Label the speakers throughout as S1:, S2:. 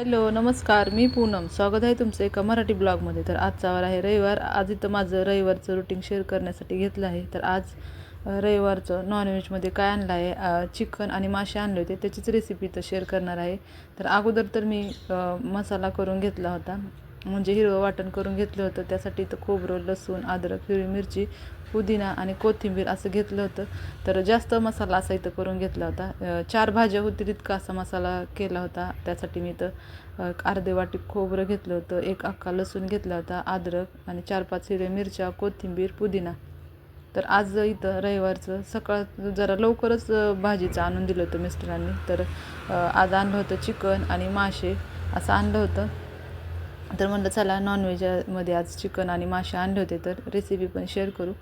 S1: Hello नमस्कार मी पूनम. स्वागत आहे तुमचं एका मराठी ब्लॉगमध्ये. तर आजचा वार आहे रविवार. आज इथं माझं रविवारचं रुटीन शेअर करण्यासाठी घेतलं आहे. तर आज रविवारचं नॉनव्हेजमध्ये काय आणलं आहे? चिकन आणि मासे आणले होते. त्याचीच रेसिपी तर शेअर करणार आहे. तर अगोदर तर मी मसाला करून घेतला होता. म्हणजे हिरवं वाटण करून घेतलं होतं. त्यासाठी तर खोबरं लसूण अद्रक हिरवी मिरची पुदिना आणि कोथिंबीर असं घेतलं होतं. तर जास्त मसाला असा इथं करून घेतला होता. चार भाज्या होतील इतका असा मसाला केला होता. त्यासाठी मी इथं अर्धे वाटी खोबरं घेतलं होतं. एक अख्खा लसूण घेतला होता अद्रक आणि चार पाच हिरव्या मिरच्या कोथिंबीर पुदिना. तर आज इथं रविवारचं सकाळ जरा लवकरच भाजीचं आणून दिलं होतं मिस्टरांनी. तर आज आणलं होतं चिकन आणि मासे असं आणलं होतं. तर म्हणलं चला नॉनव्हेजमध्ये आज चिकन आणि मासे आणले होते तर रेसिपी पण शेअर करू.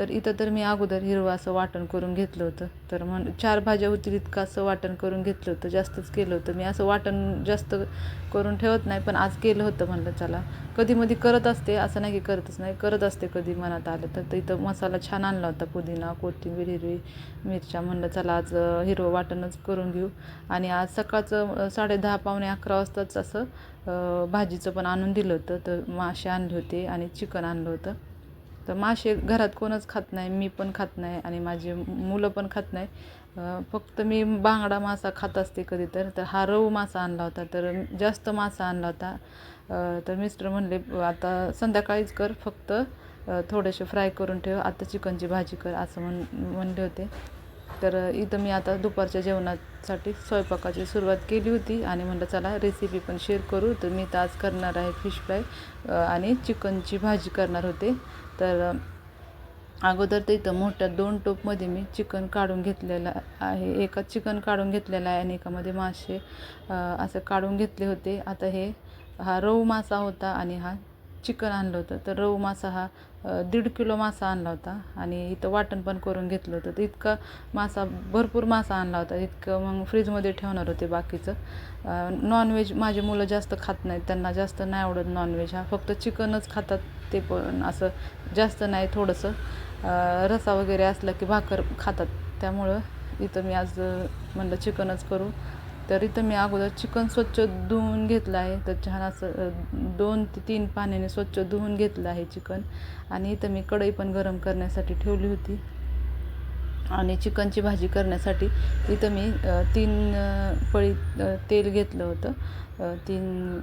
S1: तर इथं तर मी अगोदर हिरवं असं वाटण करून घेतलं होतं. तर म्हण चार भाज्या होतील इतकं असं वाटण करून घेतलं होतं. जास्तच केलं होतं. मी असं वाटण जास्त करून ठेवत नाही पण आज केलं होतं म्हणलं चला. कधी मधी करत असते असं नाही की करतच नाही करत असते कधी मनात आलं तर. इथं मसाला छान आणला होता पुदिना कोथिंबीर हिरवी मिरच्या. म्हणलं चला आज हिरवं वाटणच करून घेऊ. आणि आज सकाळचं साडेदहा पावणे अकरा वाजताच असं भाजीचं पण आणून दिलं होतं. तर मासे आणले होते आणि चिकन आणलं होतं. तर मासे घरात कोणच खात नाही मी पण खात नाही आणि माझी मुलं पण खात नाही. फक्त मी बांगडा मासा खात असते कधी तर तर हा रवू मासा आणला होता तर जास्त मासा आणला होता. तर मिस्टर म्हणले आता संध्याकाळीच कर फक्त थोडेसे फ्राय करून ठेव आता चिकनची भाजी कर असं म्हण म्हणले होते. तर इथं मी आता दुपारच्या जेवणासाठी स्वयंपाकाची सुरुवात केली होती आणि म्हणलं चला रेसिपी पण शेअर करू. तर मी तर आज करणार आहे फिश फ्राय आणि चिकनची भाजी करणार होते. तर अगोदर तर इथं मोठ्या दोन टोपमध्ये मी चिकन काढून घेतलेलं आहे. एका चिकन काढून घेतलेलं आहे आणि एकामध्ये मासे असं काढून घेतले होते. आता हे हा रऊ मासा होता आणि हा चिकन आणलं होतं. तर रहू मासा हा दीड किलो मासा आणला होता. आणि इथं वाटण पण करून घेतलं होतं. तर इतका मासा भरपूर मासा आणला होता. इतकं मग फ्रीजमध्ये ठेवणार होते बाकीचं. नॉनव्हेज माझी मुलं जास्त खात नाहीत. त्यांना जास्त नाही आवडत नॉनव्हेज हा. फक्त चिकनच खातात ते पण. असं जास्त नाही थोडंसं. रसा वगैरे असला की भाकर खातात. त्यामुळं इथं मी आज म्हणलं चिकनच करू. तर इथं मी अगोदर चिकन स्वच्छ धुवून घेतलं आहे. तर छान असं दोन ते तीन पाण्याने स्वच्छ धुवून घेतलं आहे चिकन. आणि इथं मी कढई पण गरम करण्यासाठी ठेवली होती. आणि चिकनची भाजी करण्यासाठी इथं मी तीन पळी तेल घेतलं होतं. तीन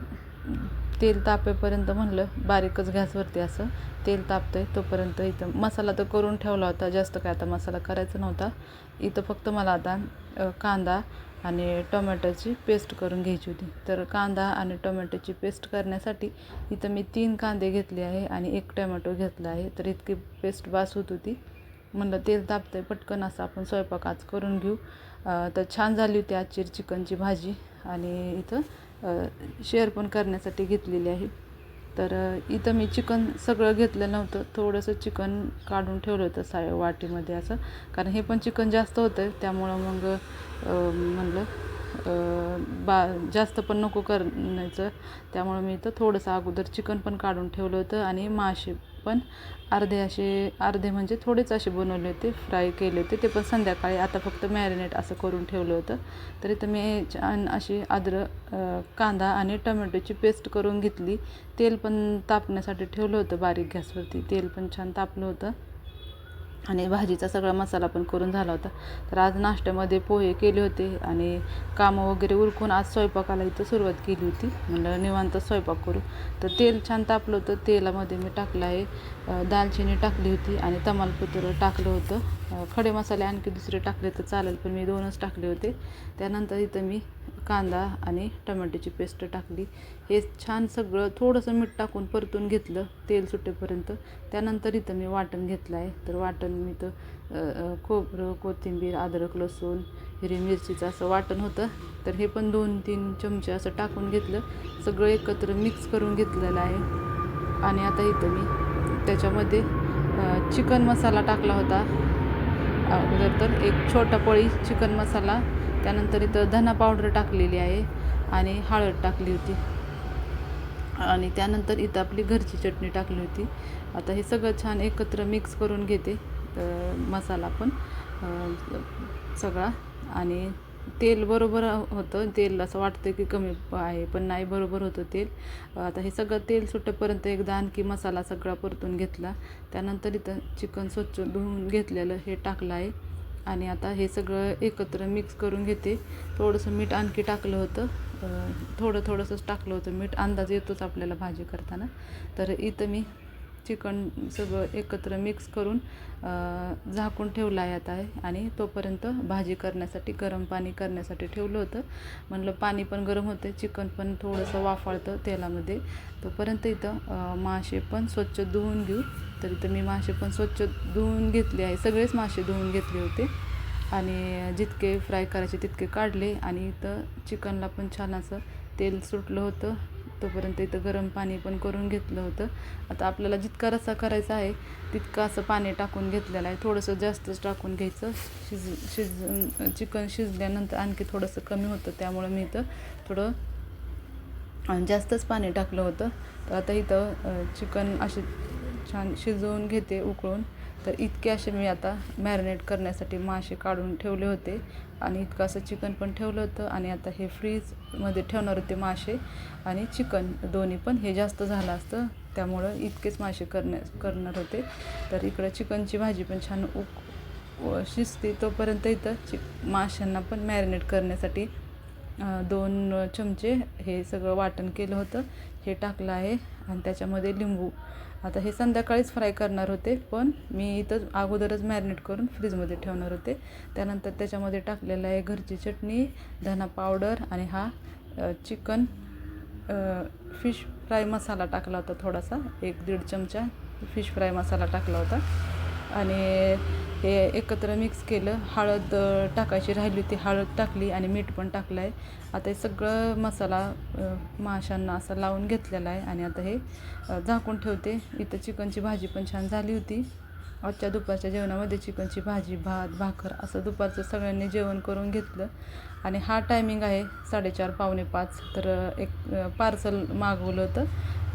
S1: तेल तापेपर्यंत म्हणलं बारीकच गॅसवरती असं तेल तापतंय तोपर्यंत इथं मसाला तर करून ठेवला होता. जास्त काय आता मसाला करायचा नव्हता. इथं फक्त मला आता कांदा आणि टोमॅटोची पेस्ट करून घ्यायची होती. तर कांदा आणि टोमॅटोची पेस्ट करण्यासाठी इथं मी तीन कांदे घेतले आहे आणि एक टोमॅटो घेतला आहे. तर इतकी पेस्ट बास होत होती. म्हणलं तेल तापतंय पटकन असं आपण स्वयंपाक आज करून घेऊ. तर छान झाली होती आजची चिकनची भाजी. आणि इथं शेअर पण करण्यासाठी घेतलेली आहे. तर इथं मी चिकन सगळं घेतलं नव्हतं. थोडंसं चिकन काढून ठेवलं होतं सा वाटीमध्ये असं. कारण हे पण चिकन जास्त होतं. त्यामुळं मग म्हणलं बा जास्त पण नको करण्याचं. त्यामुळं मी इथं थोडंसं अगोदर चिकन पण काढून ठेवलं होतं आणि मासे पण अर्धे असे अर्धे म्हणजे थोडेच असे बनवले होते फ्राय केले होते. ते पण संध्याकाळी आता फक्त मॅरिनेट असं करून ठेवलं होतं. तर इथं मी छान अशी अद्रक कांदा आणि टोमॅटोची पेस्ट करून घेतली. तेल पण तापण्यासाठी ठेवलं होतं बारीक गॅसवरती. तेल पण छान तापलं होतं. आणि भाजीचा सगळा मसाला पण करून झाला होता. तर आज नाश्त्यामध्ये पोहे केले होते आणि कामं वगैरे उरकून आज स्वयंपाकाला इथं सुरुवात केली होती. म्हणलं निवांत स्वयंपाक करू. तर तेल छान तापलं होतं. तेलामध्ये मी टाकलं आहे दालचिनी टाकली होती आणि तमालपत्र टाकलं होतं. खडे मसाले आणखी दुसरे टाकले तर चालेल पण मी दोनच टाकले होते. त्यानंतर इथं मी कांदा आणि टोमॅटोची पेस्ट टाकली. हे छान सगळं थोडंसं मीठ टाकून परतून घेतलं तेल सुटेपर्यंत. त्यानंतर इथं मी वाटण घेतलं आहे. तर वाटण मी तर खोबरं कोथिंबीर अद्रक लसूण हिरवी मिरचीचं असं वाटण होतं. तर हे पण दोन तीन चमचे असं टाकून घेतलं. सगळं एकत्र मिक्स करून घेतलेलं आहे. आणि आता इथं मी त्याच्यामध्ये चिकन मसाला टाकला होता. अगोदर तर एक छोटा पळी चिकन मसाला त्यानंतर इथं धना पावडर टाकलेली आहे आणि हळद टाकली होती. आणि त्यानंतर इथं आपली घरची चटणी टाकली होती. आता हे सगळं छान एकत्र मिक्स करून घेते मसाला पण सगळा. आणि तेल बरोबर होतं तेल असं वाटतं की कमी आहे पण नाही बरोबर होतं तेल. आता हे सगळं तेल सुटेपर्यंत एकदा आणखी मसाला सगळा परतून घेतला. त्यानंतर इथं चिकन स्वच्छ धुवून घेतलेलं हे टाकलं आहे. आणि आता हे सगळं एकत्र मिक्स करून घेते. थोडंसं मीठ आणखी टाकलं होतं. थोडं थोडंसंच टाकलं होतं मीठ. अंदाज येतोच आपल्याला भाजी करताना. तर इथं मी चिकन सगळं एकत्र मिक्स करून झाकून ठेवलं आहे आता आहे आणि तोपर्यंत भाजी करण्यासाठी गरम पाणी करण्यासाठी ठेवलं होतं. म्हणलं पाणी पण गरम होते चिकन पण थोडंसं वाफाळतं तेलामध्ये. तोपर्यंत इथं मासे पण स्वच्छ धुवून घेऊ. तर इथं मी मासे पण स्वच्छ धुवून घेतले आहे. सगळेच मासे धुवून घेतले होते. आणि जितके फ्राय करायचे तितके काढले. आणि इथं चिकनला पण छान असं तेल सुटलं होतं. तोपर्यंत इथं गरम पाणी पण करून घेतलं होतं. आता आपल्याला जितका रस्सा करायचा आहे तितकं असं पाणी टाकून घेतलेलं आहे. थोडंसं जास्तच टाकून घ्यायचं. शिज शिज चिकन शिजल्यानंतर आणखी थोडंसं कमी होतं. त्यामुळं मी इथं थोडं जास्तच पाणी टाकलं होतं. तर आता इथं चिकन असे छान शिजवून घेते उकळून. तर इतके असे मी आता मॅरिनेट करण्यासाठी मासे काढून ठेवले होते. आणि इतकं असं चिकन पण ठेवलं होतं. आणि आता हे फ्रीजमध्ये ठेवणार होते मासे. आणि चिकन दोन्ही पण हे जास्त झालं असतं. त्यामुळं इतकेच मासे करण्या करणार होते. तर इकडं चिकनची भाजी पण छान उक शिजते तोपर्यंत इथं चि माशांना पण मॅरिनेट करण्यासाठी दोन चमचे हे सगळं वाटण केलं होतं. हे टाकलं आहे. आणि त्याच्यामध्ये लिंबू आता हे संध्याकाळीच फ्राय करणार होते पण मी इथं अगोदरच मॅरिनेट करून फ्रीजमध्ये ठेवणार होते. त्यानंतर त्याच्यामध्ये टाकलेलं आहे घरची चटणी धना पावडर आणि हा चिकन फिश फ्राय मसाला टाकला होता थोडासा एक दीड चमचा फिश फ्राय मसाला टाकला होता. आणि हे एकत्र मिक्स केलं. हळद टाकायची राहिली होती. हळद टाकली आणि मीठ पण टाकलं आहे आता हे सगळं मसाला माशांना असा लावून घेतलेला आहे आणि आता हे झाकून ठेवते. इथं चिकनची भाजी पण छान झाली होती. आजच्या दुपारच्या जेवणामध्ये चिकनची भाजी भात भाकर असं दुपारचं सगळ्यांनी जेवण करून घेतलं. आणि हा टायमिंग आहे साडेचार पावणे पाच. तर एक पार्सल मागवलं होतं.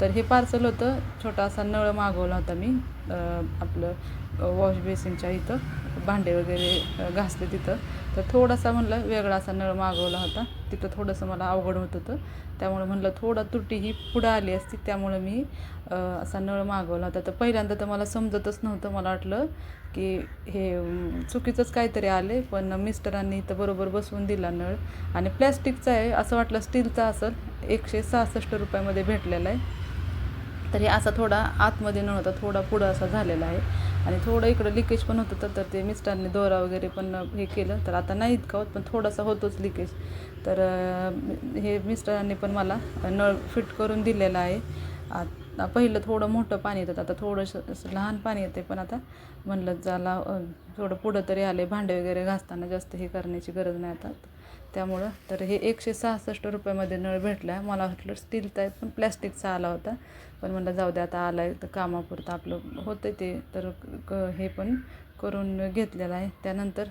S1: तर हे पार्सल होतं. छोटा असा नळ मागवला होता मी. आपलं वॉश बेसिनच्या इथं भांडे वगैरे घासते घासले तिथं. तर थोडासा म्हणलं वेगळा असा नळ मागवला होता. तिथं थोडंसं मला अवघड होत होतं. त्यामुळं म्हणलं थोडा तुटी ही पुढं आली असती त्यामुळं मी असा नळ मागवला होता. तर पहिल्यांदा तर मला समजतच नव्हतं मला वाटलं की हे चुकीचंच काहीतरी आले पण मिस्टरांनी इथं बरोबर बसवून दिला नळ. आणि प्लॅस्टिकचा आहे असं वाटलं स्टीलचा असेल एकशे सहासष्ट रुपयामध्ये भेटलेला आहे. तर हे असा थोडा आतमध्ये नळ होता थोडा पुढं असा झालेला आहे. आणि थोडं इकडं लिकेज पण होतं तर- ते मिस्टरने दोरा वगैरे पण हे केलं. तर आता नाही इतका होत पण थोडासा होतोच लिकेज तर हे मिस्टरांनी पण मला नळ फिट करून दिलेला आहे. आता पहिलं थोडं मोठं पाणी येतं आता थोडंसं असं लहान पाणी येते पण आता म्हणलं झाला थोडं पुढं तरी आले भांडे वगैरे घासताना जास्त हे करण्याची गरज नाही आता. त्यामुळं. तर हे एकशे सहासष्ट रुपयामध्ये नळ भेटला आहे मला वाटलं स्टीलचा आहे पण प्लॅस्टिकचा आला होता. पण म्हणलं जाऊ दे आता आला आहे तर कामापुरतं आपलं होतं ते. तर क हे पण करून घेतलेलं आहे. त्यानंतर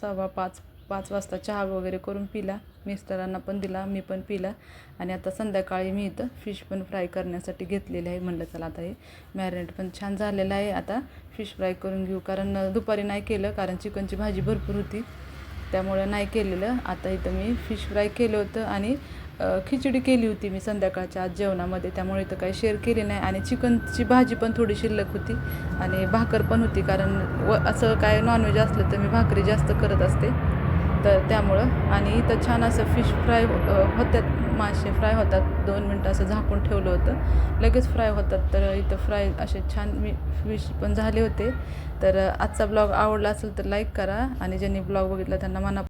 S1: सव्वा पाच पाच वाजता चहा वगैरे करून पिला. मिस्टरांना पण दिला मी पण पिला. आणि आता संध्याकाळी मी इथं फिश पण फ्राय करण्यासाठी घेतलेली आहे. म्हणलं चला आता हे मॅरिनेट पण छान झालेलं आहे. आता फिश फ्राय करून घेऊ. कारण दुपारी नाही केलं कारण चिकनची भाजी भरपूर होती. त्यामुळं नाही केलेलं. आता इथं मी फिश फ्राय केलं होतं आणि खिचडी केली होती मी संध्याकाळच्या आज जेवणामध्ये. त्यामुळे इथं काही शेअर केली नाही. आणि चिकनची भाजी पण थोडी शिल्लक होती. आणि भाकर पण होती कारण व असं काय नॉनव्हेज असलं तर मी भाकरी जास्त करत असते. तर त्यामुळं. आणि इथं छान असं फिश फ्राय होतात मासे फ्राय होतात. दोन मिनटं असं झाकून ठेवलं होतं. लगेच फ्राय होतात. तर इथं फ्राय असे छान मी फिश पण झाले होते. तर आजचा ब्लॉग आवडला असेल तर लाईक करा. आणि ज्यांनी ब्लॉग बघितला त्यांना मना